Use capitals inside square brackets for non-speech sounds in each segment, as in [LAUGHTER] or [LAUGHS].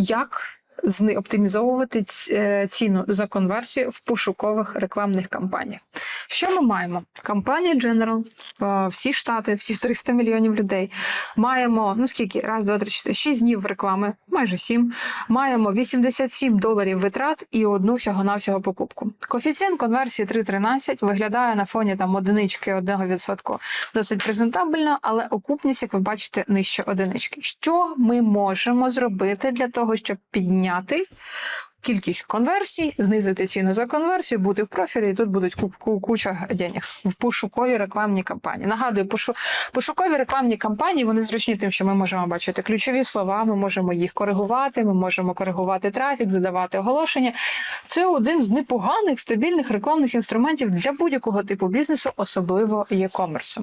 як оптимізовувати е, ціну за конверсію в пошукових рекламних кампаніях. Що ми маємо? Компанія General, е, всі штати, всі 300 мільйонів людей. Маємо ну скільки? Раз, два, три, чотири, шість днів реклами, майже сім. Маємо 87 доларів витрат і одну всього-навсього покупку. Коефіцієнт конверсії 3,13 виглядає на фоні там одинички 1% досить презентабельно, але окупність, як ви бачите, нижче одинички. Що ми можемо зробити для того, щоб підняти кількість конверсій, знизити ціну за конверсію, бути в профілі, і тут будуть ку- ку- куча денег в пошуковій рекламній кампанії. Нагадую, пошу- пошукові рекламні кампанії вони зручні тим, що ми можемо бачити ключові слова, ми можемо їх коригувати, ми можемо коригувати трафік, задавати оголошення. Це один з непоганих стабільних рекламних інструментів для будь-якого типу бізнесу, особливо e-commerce.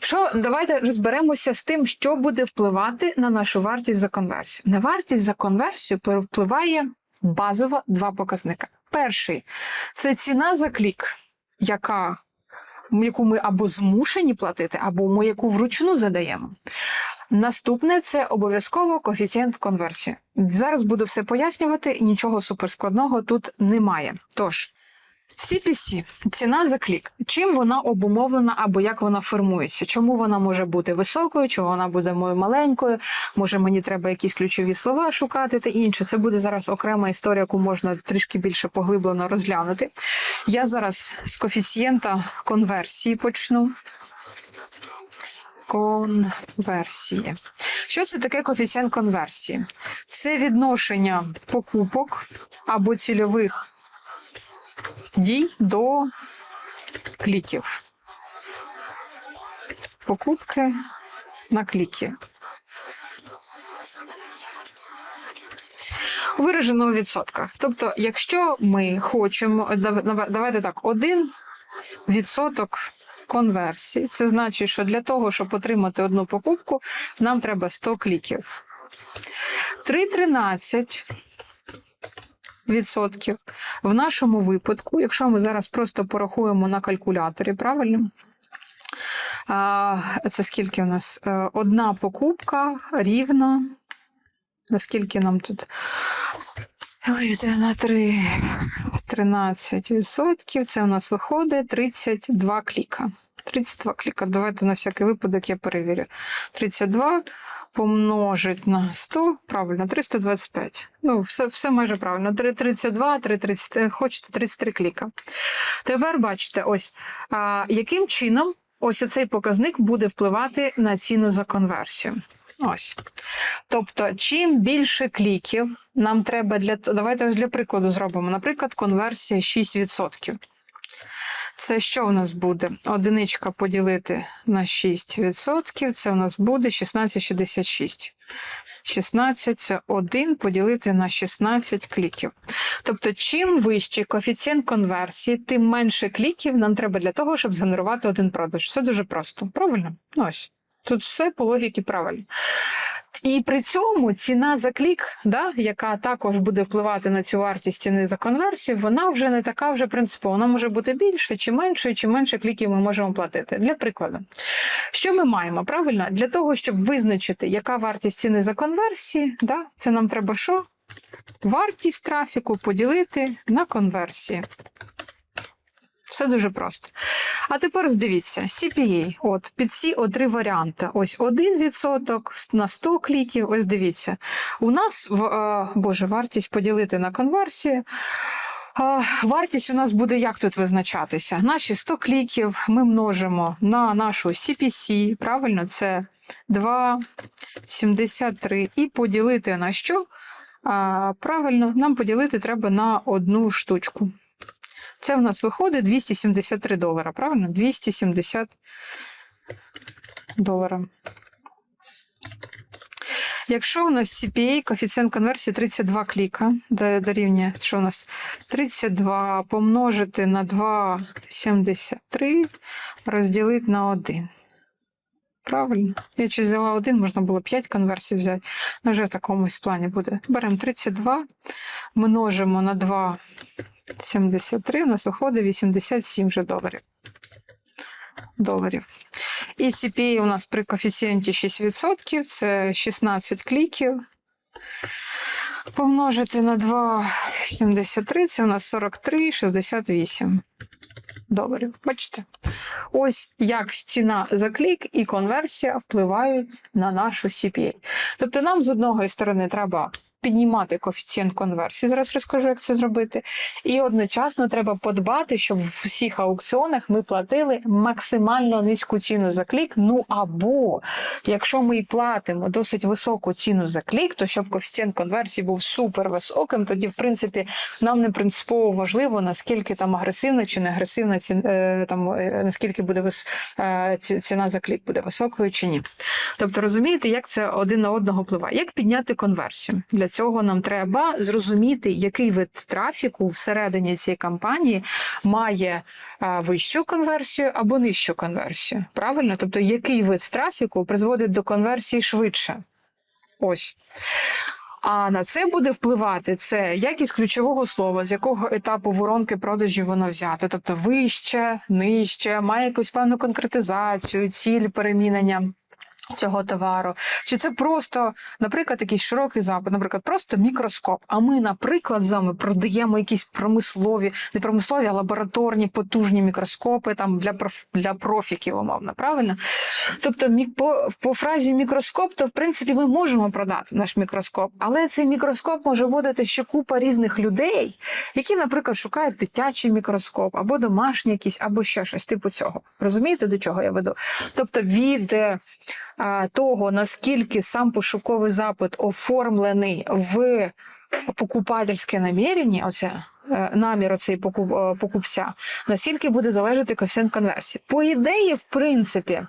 Що давайте розберемося з тим, що буде впливати на нашу вартість за конверсію. На вартість за конверсію впливає базово два показника. Перший це ціна за клік, яка яку ми або змушені платити, або ми яку вручну задаємо. Наступне це обов'язково коефіцієнт конверсії. Зараз буду все пояснювати, нічого суперскладного тут немає. Тож, CPC – ціна за клік. Чим вона обумовлена або як вона формується? Чому вона може бути високою, чому вона буде мою маленькою? Може, мені треба якісь ключові слова шукати та інше. Це буде зараз окрема історія, яку можна трішки більше поглиблено розглянути. Я зараз з коефіцієнта конверсії почну. Конверсії. Що це таке коефіцієнт конверсії? Це відношення покупок або цільових дій до кліків. Покупки на кліки. Виражено у відсотках. Тобто, якщо ми хочемо, дав- дав- давайте так, один відсоток конверсії, це значить, що для того, щоб отримати одну покупку, нам треба 100 кліків. 3,13 відсотків. В нашому випадку, якщо ми зараз просто порахуємо на калькуляторі, правильно? Це скільки у нас? Е, Одна покупка рівно. Наскільки нам тут? На 3, 13 відсотків. Це у нас виходить 32 кліка. 32 кліка. Давайте на всякий випадок я перевірю. 32 помножить на 100, правильно, 325. Ну, все, все майже правильно. 332, 330, хочете 33 кліка. Тепер бачите, ось а, яким чином ось цей показник буде впливати на ціну за конверсію. Ось. Тобто, чим більше кліків нам треба для давайте ось для прикладу зробимо. Наприклад, конверсія 6%. Це що в нас буде? Одиничка поділити на 6%. Це у нас буде 16,66. 16 це 1 поділити на 16 кліків. Тобто, чим вищий коефіцієнт конверсії, тим менше кліків нам треба для того, щоб згенерувати один продаж. Все дуже просто. Правильно? Ось. Тут все по логіки правильно. І при цьому ціна за клік, да, яка також буде впливати на цю вартість ціни за конверсію, вона вже не така вже принципова. Вона може бути більше чи менше, чи менше кліків ми можемо платити. Для прикладу, що ми маємо? Правильно? Для того, щоб визначити, яка вартість ціни за конверсії, да, це нам треба що? Вартість трафіку поділити на конверсії. Все дуже просто. А тепер дивіться, CPA. От під ці три варіанти. Ось 1% на 100 кліків. Ось дивіться. У нас в е, Боже, вартість поділити на конверсії. Е, Вартість у нас буде як тут визначатися? Наші 100 кліків ми множимо на нашу CPC, правильно, це 2,73. І поділити на що? А, правильно, нам поділити треба на одну штучку. Це в нас виходить 273 долара, правильно? 270 долара. Якщо у нас CPA, коефіцієнт конверсії 32 кліка, до- дорівнює, що у нас 32 помножити на 2,73 розділити на 1. Правильно? Я чи взяла один, можна було 5 конверсій взяти. Ну, вже в такомусь плані буде. Беремо 32, множимо на 2. 73, у нас виходить 87 вже доларів. доларів. І CPA у нас при коефіцієнті 6%, це 16 кліків. помножити на 2,73, це у нас 43,68 доларів. Бачите? Ось як ціна за клік і конверсія впливають на нашу CPA. Тобто нам з одної сторони треба піднімати коефіцієнт конверсії. Зараз розкажу, як це зробити. І одночасно треба подбати, щоб в всіх аукціонах ми платили максимально низьку ціну за клік. Ну або якщо ми і платимо досить високу ціну за клік, то щоб коефіцієнт конверсії був супер високим, тоді в принципі нам не принципово важливо наскільки там агресивна чи не агресивна ці, е, там е, наскільки буде е, ціна за клік буде високою чи ні. Тобто розумієте, як це один на одного впливає. Як підняти конверсію? Для цього нам треба зрозуміти, який вид трафіку всередині цієї кампанії має е, вищу конверсію або нижчу конверсію. Правильно? Тобто, який вид трафіку призводить до конверсії швидше. Ось. А на це буде впливати це якість ключового слова, з якого етапу воронки продажів воно взято. Тобто вище, нижче, має якусь певну конкретизацію, ціль перемінення. Цього товару, чи це просто, наприклад, якийсь широкий запит, наприклад, просто мікроскоп. А ми, наприклад, з вами продаємо якісь промислові, не промислові, а лабораторні потужні мікроскопи там для проф, для профіків, умовно, правильно? Тобто, по, по фразі мікроскоп, то в принципі ми можемо продати наш мікроскоп, але цей мікроскоп може вводити ще купа різних людей, які, наприклад, шукають дитячий мікроскоп або домашній якийсь, або ще щось типу цього. Розумієте, до чого я веду? Тобто від е, того, наскільки сам пошуковий запит оформлений в покупательське намірення, оце е, намір оцей е, покупця, настільки буде залежати коефіцієнт конверсії. По ідеї, в принципі,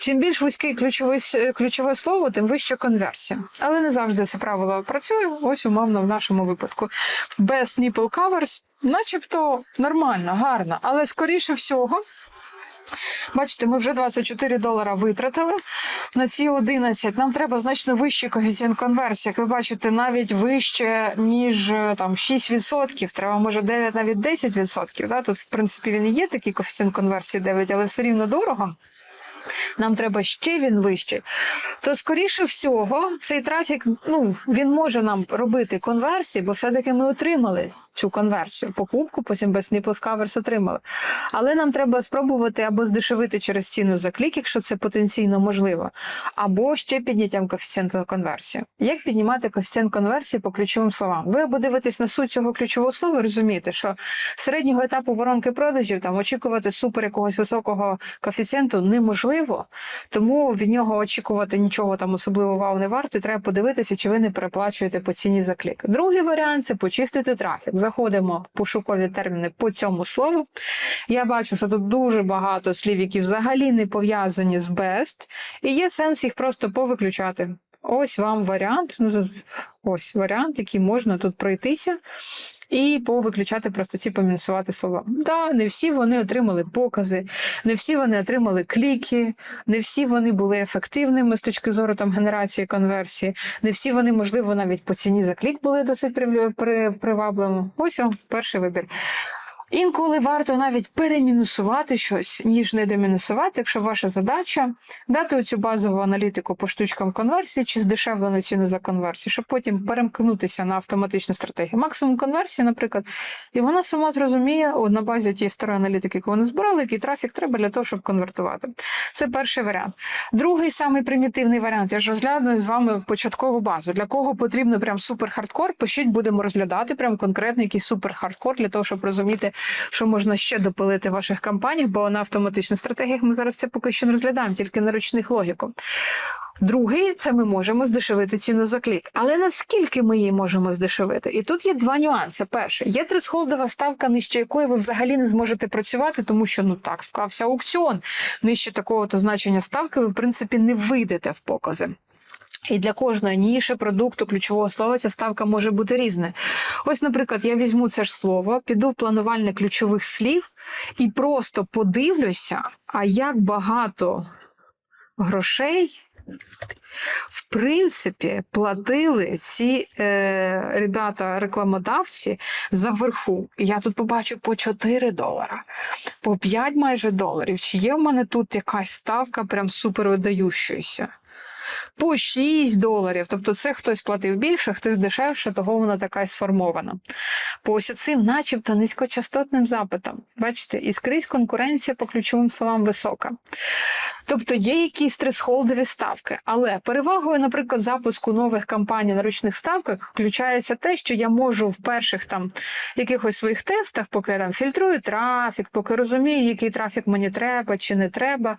чим більш вузький ключовий, с- ключове слово, тим вища конверсія. Але не завжди це правило працює. Ось умовно в нашому випадку. Без nipple covers, начебто нормально, гарно, але скоріше всього. Бачите, ми вже 24 долара витратили на ці 11. Нам треба значно вищий коефіцієнт конверсії. Як ви бачите, навіть вище, ніж е, там 6%. Треба, може, 9, навіть 10%. Да? Тут, в принципі, він і є такий коефіцієнт конверсії 9, але все рівно дорого. Нам треба ще він вищий. То, скоріше всього, цей трафік, ну, він може нам робити конверсії, бо все-таки ми отримали цю конверсію. Покупку, потім без Covers отримали. Але нам треба спробувати або здешевити через ціну за клік, якщо це потенційно можливо, або ще підняттям коефіцієнту конверсії. Як піднімати коефіцієнт конверсії по ключовим словам? Ви або дивитесь на суть цього ключового слова, розумієте, що середнього етапу воронки продажів там очікувати супер якогось високого коефіцієнту неможливо, тому від нього очікувати нічого там особливо вау не варто. і Треба подивитися, чи ви не переплачуєте по ціні за клік. Другий варіант це почистити трафік. Заходимо в пошукові терміни по цьому слову. Я бачу, що тут дуже багато слів, які взагалі не пов'язані з best, і є сенс їх просто повиключати. Ось вам варіант. ну, Ось варіант, який можна тут пройтися і повиключати просто ці помінусувати слова. Да, не всі вони отримали покази, не всі вони отримали кліки, не всі вони були ефективними з точки зору там генерації конверсії, не всі вони, можливо, навіть по ціні за клік були досить привабливими. Ось о, перший вибір. Інколи варто навіть перемінусувати щось, ніж не демінусувати, якщо ваша задача дати оцю базову аналітику по штучкам конверсії чи здешевлену ціну за конверсію, щоб потім перемкнутися на автоматичну стратегію. Максимум конверсії, наприклад, і вона сама зрозуміє о, на базі тієї старої аналітики, яку вони збирали, який трафік треба для того, щоб конвертувати. Це перший варіант. Другий самий примітивний варіант. Я ж розгляну з вами початкову базу. Для кого потрібно прям супер хардкор, пишіть, будемо розглядати прям конкретно якийсь супер хардкор для того, щоб розуміти, що можна ще допилити в ваших кампаніях, бо на автоматичних стратегіях ми зараз це поки що не розглядаємо, тільки на ручних логіку. Другий це ми можемо здешевити ціну за клік. Але наскільки ми її можемо здешевити? І тут є два нюанси. Перше, є тресхолдова ставка, нижче якої ви взагалі не зможете працювати, тому що ну так склався аукціон. Нижче такого то значення ставки ви в принципі не вийдете в покази. І для кожної ніші продукту ключового слова ця ставка може бути різна. Ось, наприклад, я візьму це ж слово, піду в планувальне ключових слів і просто подивлюся, а як багато грошей. В принципі, платили ці е, ребята, рекламодавці за верху. Я тут побачу по 4 долара, по 5 майже доларів. Чи є в мене тут якась ставка прям супер видающаяся? По 6 доларів. Тобто це хтось платив більше, хтось дешевше, того вона така і сформована. По ось цим, начебто, низькочастотним запитам. Бачите, і скрізь конкуренція по ключовим словам висока. Тобто є якісь стрес-холдові ставки. Але перевагою, наприклад, запуску нових кампаній на ручних ставках включається те, що я можу в перших там якихось своїх тестах, поки я там фільтрую трафік, поки розумію, який трафік мені треба чи не треба.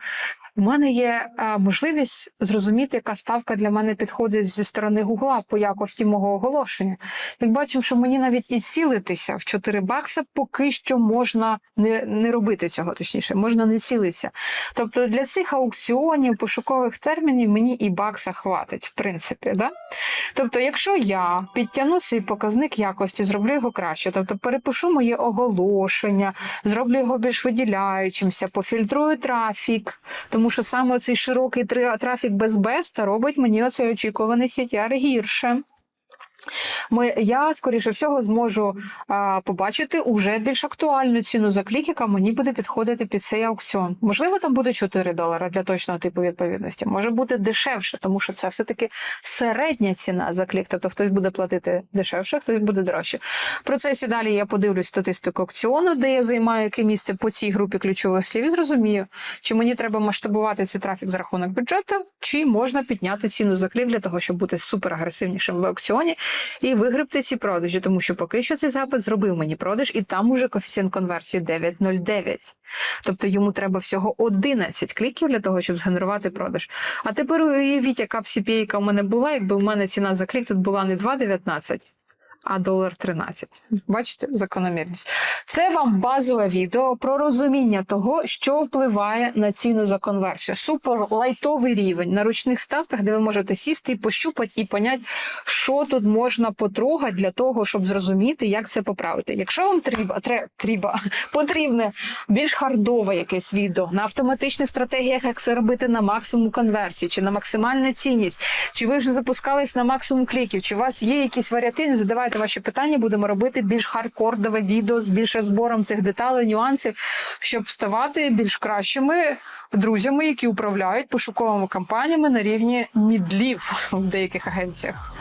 У мене є е, можливість зрозуміти, яка ставка для мене підходить зі сторони Гугла по якості мого оголошення. Як бачимо, що мені навіть і цілитися в 4 бакса поки що можна не, не робити цього, точніше, можна не цілитися. Тобто для цих аукціонів, пошукових термінів мені і бакса хватить, в принципі. Да? Тобто, якщо я підтягну свій показник якості, зроблю його краще, тобто перепишу моє оголошення, зроблю його більш виділяючимся, пофільтрую трафік, тому що саме цей широкий тра- трафік без беста робить мені оцей очікуваний CTR гірше. Ми, я, скоріше всього, зможу а, побачити уже більш актуальну ціну за клік, яка мені буде підходити під цей аукціон. Можливо, там буде 4 долари для точного типу відповідності. Може бути дешевше, тому що це все-таки середня ціна за клік. Тобто хтось буде платити дешевше, хтось буде дорожче. В процесі далі я подивлюсь статистику аукціону, де я займаю яке місце по цій групі ключових слів, і зрозумію, чи мені треба масштабувати цей трафік за рахунок бюджету, чи можна підняти ціну за клік для того, щоб бути суперагресивнішим в аукціоні і вигребти ці продажі, тому що поки що цей запит зробив мені продаж, і там уже коефіцієнт конверсії 9,09. Тобто йому треба всього 11 кліків для того, щоб згенерувати продаж. А тепер уявіть, яка б CPA, яка в мене була, якби в мене ціна за клік тут була не 2,19. А долар 13. Бачите закономірність. Це вам базове відео про розуміння того, що впливає на ціну за конверсію. Супер лайтовий рівень на ручних ставках, де ви можете сісти і пощупати, і поняти, що тут можна потрогати для того, щоб зрозуміти, як це поправити. Якщо вам треба, треба [LAUGHS] потрібне більш хардове якесь відео на автоматичних стратегіях, як це робити на максимум конверсії, чи на максимальну цінність, чи ви вже запускались на максимум кліків, чи у вас є якісь варіативні, задавайте ваші питання, будемо робити більш хардкордове відео з більше збором цих деталей, нюансів, щоб ставати більш кращими друзями, які управляють пошуковими кампаніями на рівні мідлів в деяких агенціях.